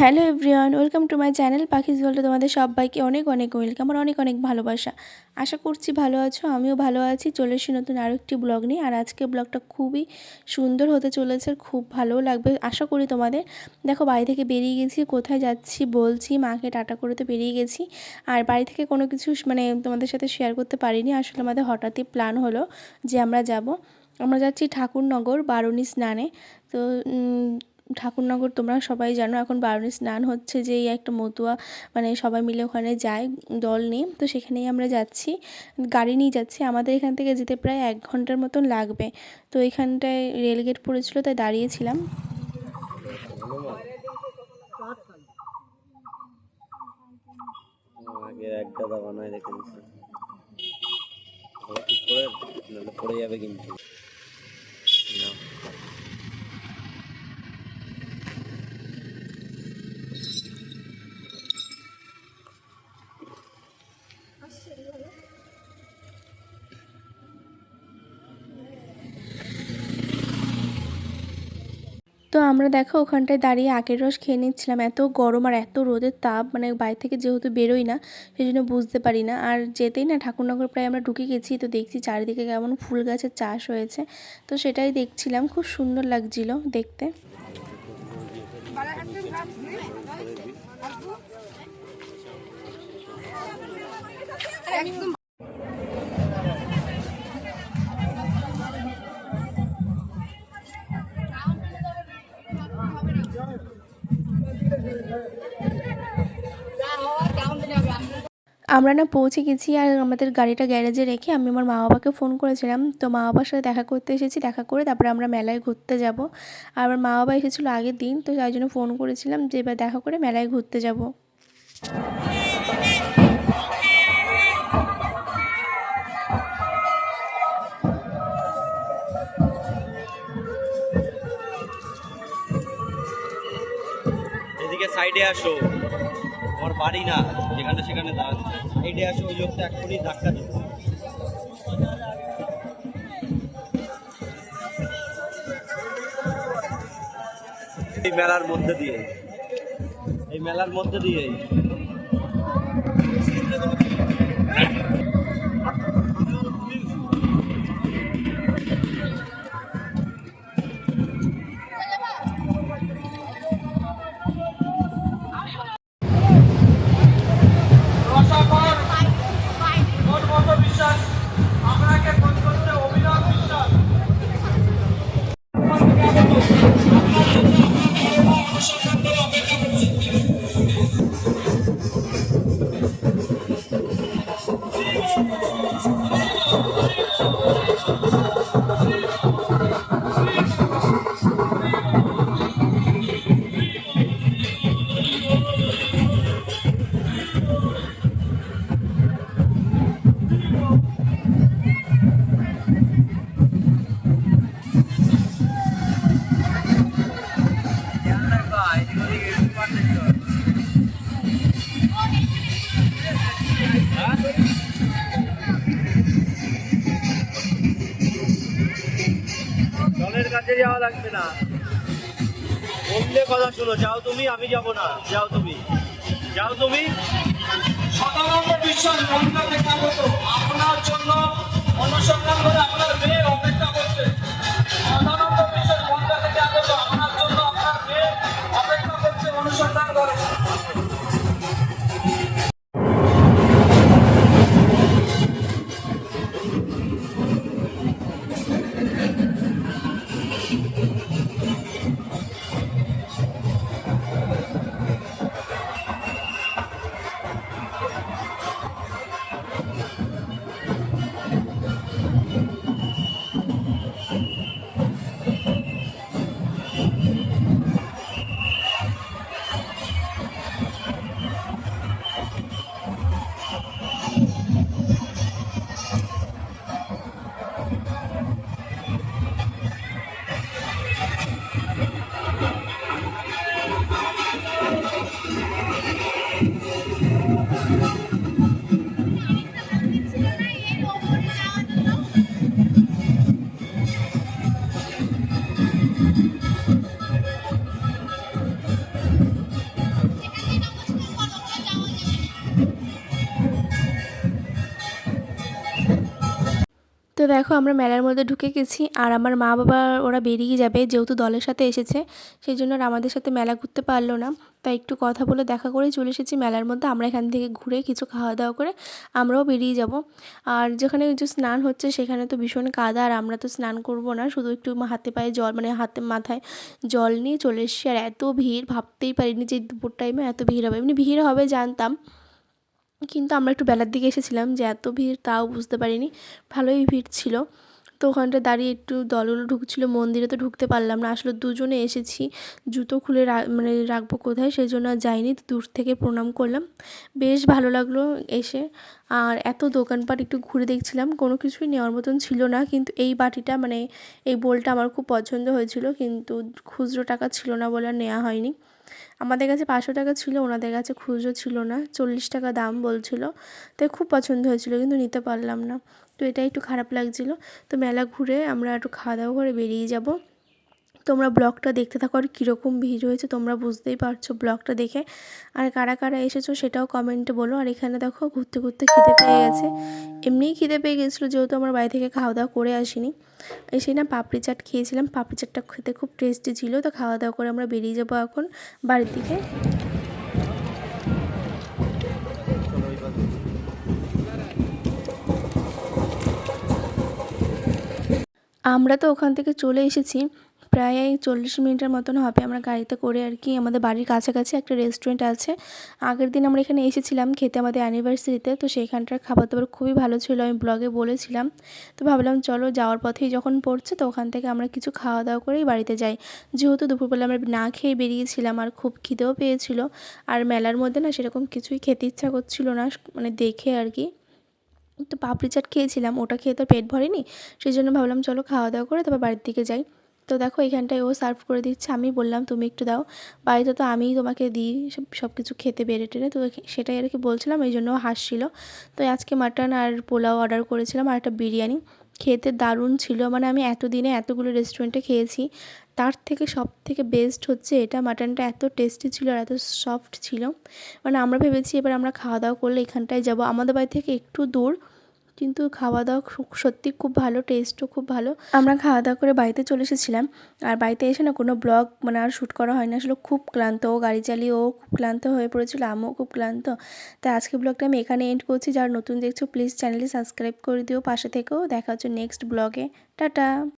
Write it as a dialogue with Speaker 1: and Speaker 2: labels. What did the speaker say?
Speaker 1: Hello everyone, welcome to my channel পাখিজ বলতে তোমাদের সবাইকে অনেক অনেক ওয়েলকাম আর অনেক অনেক ভালোবাসা। আশা করছি ভালো আছো, আমিও ভালো আছি। চলে এসেছি নতুন আরও একটি ব্লগ নিয়ে আর আজকে ব্লগটা খুবই সুন্দর হতে চলেছে খুব ভালোও লাগবে, আশা করি তোমাদের। দেখো বাড়ি থেকে বেরিয়ে গেছি, কোথায় যাচ্ছি বলছি, মাকে টাটা করে তো বেরিয়ে গেছি। আর বাড়ি থেকে কোনো কিছু মানে তোমাদের সাথে শেয়ার করতে পারিনি, আসলে আমাদের হঠাৎই প্ল্যান হলো যে আমরা যাব। আমরা যাচ্ছি ঠাকুরনগর, বারুণী স্নানে। তো ঠাকুরনগর তোমরা সবাই জানো, এখন বারণী স্নান হচ্ছে যে এই একটা মতুয়া মানে সবাই মিলে ওখানে যায়, দল নিয়ে। তো সেখানেই আমরা যাচ্ছি, গাড়ি নিয়ে যাচ্ছি। আমাদের এখান থেকে যেতে প্রায় এক ঘণ্টার মতন লাগবে। তো এখানটায় রেলগেট পড়েছিল, তাই দাঁড়িয়েছিলাম।
Speaker 2: পড়ে যাবে কিন্তু না
Speaker 1: তো আমরা দেখো ওখানটায় দাঁড়িয়ে আখের রস খেয়ে নিচ্ছিলাম। এত গরম আর এত রোদের তাপ মানে বাইরে থেকে যেহেতু বেরোই না সেই জন্য বুঝতে পারি না। আর যেতেই না, ঠাকুরনগর প্রায় আমরা ঢুকে গেছি, তো দেখছি চারিদিকে কেমন ফুল গাছের চাষ হয়েছে। তো সেটাই দেখছিলাম, খুব সুন্দর লাগছিল দেখতে। আমরা না পৌঁছে গেছি আর আমাদের গাড়িটা গ্যারেজে রেখে আমি আমার মা বাবাকে ফোন করেছিলাম। তো মা বাবার সাথে দেখা করতে এসেছি, দেখা করে তারপরে আমরা মেলায় ঘুরতে যাব। আর আমার মা বাবা এসেছিল আগের দিন, তো তাই জন্য ফোন করেছিলাম যে এবার দেখা করে মেলায় ঘুরতে যাব।
Speaker 2: এদিকে সাইডে আসো। আমার বাড়ি না, যেখানে সেখানে দাঁড়ান সাইডে আসো, ওই লোকটা এক্ষুনি ধাক্কা দিচ্ছে এই মেলার মধ্যে দিয়ে। এই মেলার মধ্যে দিয়ে। লাগবে না। বললে কথা শুনো, যাও তুমি, আমি যাব না, যাও তুমি। যাও তুমি।
Speaker 3: বিশ্বাস আপনার জন্য অনুসন্ধান করে আপনার মেয়ে অপেক্ষা করছে। সদানন্দ বিশ্বাস মনটা থেকে আগত আপনার জন্য আপনার মেয়ে অপেক্ষা করছে, অনুসন্ধান Thank mm -hmm. you.
Speaker 1: দেখো আমরা মেলার মধ্যে ঢুকে গেছি আর আমার মা বাবা ওরা বেরিয়ে যাবে, যেহেতু দলের সাথে এসেছে, সেই জন্য আর আমাদের সাথে মেলা ঘুরতে পারল না। তাই একটু কথা বলে দেখা করে চলে এসেছি মেলার মধ্যে, আমরা এখান থেকে ঘুরে কিছু খাওয়া দাওয়া করে আমরাও বেরিয়ে যাব। আর যেখানে যে স্নান হচ্ছে সেখানে তো ভীষণ কাদা, আর আমরা তো স্নান করব না, শুধু একটু হাতে পায়ে জল মানে হাতে মাথায় জল নিয়ে চলে এসেছি। আর এত ভিড়, ভাবতেই পারিনি যে দুপুর টাইমে এত ভিড় হবে, এমনি ভিড় হবে জানতাম। কিন্তু আমরা একটু বেলার দিকে এসেছিলাম যে এত ভিড় তাও বুঝতে পারিনি। ভালোই ভিড় ছিল। তো ওখানটা দাঁড়িয়ে একটু দলগুলো ঢুকছিল, মন্দিরে তো ঢুকতে পারলাম না। আসলে দুজনে এসেছি, জুতো খুলে মানে রাখব কোথায় সেই জন্য যাইনি। দূর থেকে প্রণাম করলাম। বেশ ভালো লাগল এসে। আর এত দোকানপাট একটু ঘুরে দেখছিলাম, কোনো কিছুই নেওয়ার মতন ছিল না। কিন্তু এই বাটিটা মানে এই বোলটা আমার খুব পছন্দ হয়েছিল। কিন্তু খুচরো টাকা ছিল না বলে নেওয়া হয়নি। আমাদের কাছে পাঁচশো টাকা ছিল, ওনাদের কাছে খুচরো ছিল না, চল্লিশ টাকা দাম বলছিল। তাই খুব পছন্দ হয়েছিল, কিন্তু নিতে পারলাম না। তো এটা একটু খারাপ লাগছিল। তো মেলা ঘুরে আমরা একটু খাওয়া দাওয়া করে বেরিয়ে যাব। তোমরা ব্লগটা দেখতে থাকো আর কীরকম ভিড় হয়েছে তোমরা বুঝতেই পারছ ব্লগটা দেখে। আর কারা কারা এসেছ সেটাও কমেন্টে বলো। আর এখানে দেখো ঘুরতে ঘুরতে খিদে পেয়ে গেছে। এমনিই খিদে পেয়ে গেছিল যেহেতু আমার বাড়ি থেকে খাওয়া দাওয়া করে আসিনি। এসে না পাপড়ি চাট খেয়েছিলাম। পাপড়ি চাটটা খেতে খুব টেস্টি ছিল তো খাওয়া দাওয়া করে আমরা বেরিয়ে যাব এখন বাড়ির দিকে। আমরা তো ওখান থেকে চলে এসেছি। প্রায় চল্লিশ মিনিটের মতন হবে আমরা গাড়িতে করে আর কি। আমাদের বাড়ির কাছাকাছি একটা রেস্টুরেন্ট আছে। আগের দিন আমরা এখানে এসেছিলাম খেতে আমাদের অ্যানিভার্সারিতে তো। সেইখানটার খাবার দাবার খুবই ভালো ছিল, আমি ব্লগে বলেছিলাম। তো ভাবলাম, চলো যাওয়ার পথেই যখন পড়ছে তো ওখান থেকে আমরা কিছু খাওয়া দাওয়া করেই বাড়িতে যাই। যেহেতু দুপুরবেলা আমরা না খেয়ে বেরিয়েছিলাম আর খুব খিদেও পেয়েছিল। আর মেলার মধ্যে না সেরকম কিছুই খেতে ইচ্ছা করছিল না মানে দেখে আর কি। তো পাপড়ি চাট খেয়েছিলাম, ওটা খেয়ে তো পেট ভরেনি। সেই জন্য ভাবলাম, চলো খাওয়া দাওয়া করে তারপর বাড়ির দিকে যাই। তো দেখো এখানটায় ও সার্ভ করে দিচ্ছে, আমি বললাম, তুমি একটু দাও। বাড়িতে তো আমিই তোমাকে দিই, সব কিছু খেতে বেড়ে টেড়ে, তো সেটাই আর কি বলছিলাম, এই জন্য হাসছিল। তো আজকে মাটন আর পোলাও অর্ডার করেছিলাম আর একটা বিরিয়ানি। খেতে দারুণ ছিল মানে আমি এতদিনে এতগুলো রেস্টুরেন্টে খেয়েছি। তার থেকে সব থেকে বেস্ট হচ্ছে এটা মাটনটা এত টেস্টি ছিল আর এত সফট ছিল। মানে আমরা ভেবেছি এবার আমরা খাওয়া দাওয়া করলে এখানটায় যাব। আমাদের বাড়ি থেকে একটু দূর কিন্তু খাওয়া দাওয়া সত্যি খুব ভালো টেস্টও খুব ভালো। আমরা খাওয়া দাওয়া করে বাড়িতে চলে এসেছিলাম। আর বাড়িতে এসে না কোনো ব্লগ মানে আর শ্যুট করা হয় না আসলে খুব ক্লান্ত, ও গাড়ি চালিয়ে ও খুব ক্লান্ত হয়ে পড়েছিল, আমিও খুব ক্লান্ত। তাই আজকে ব্লগটা আমি এখানে এন্ড করছি। যারা নতুন দেখছ প্লিজ চ্যানেলে সাবস্ক্রাইব করে দিও। পাশে থেকেও দেখা হচ্ছে নেক্সট ব্লগে টাটা!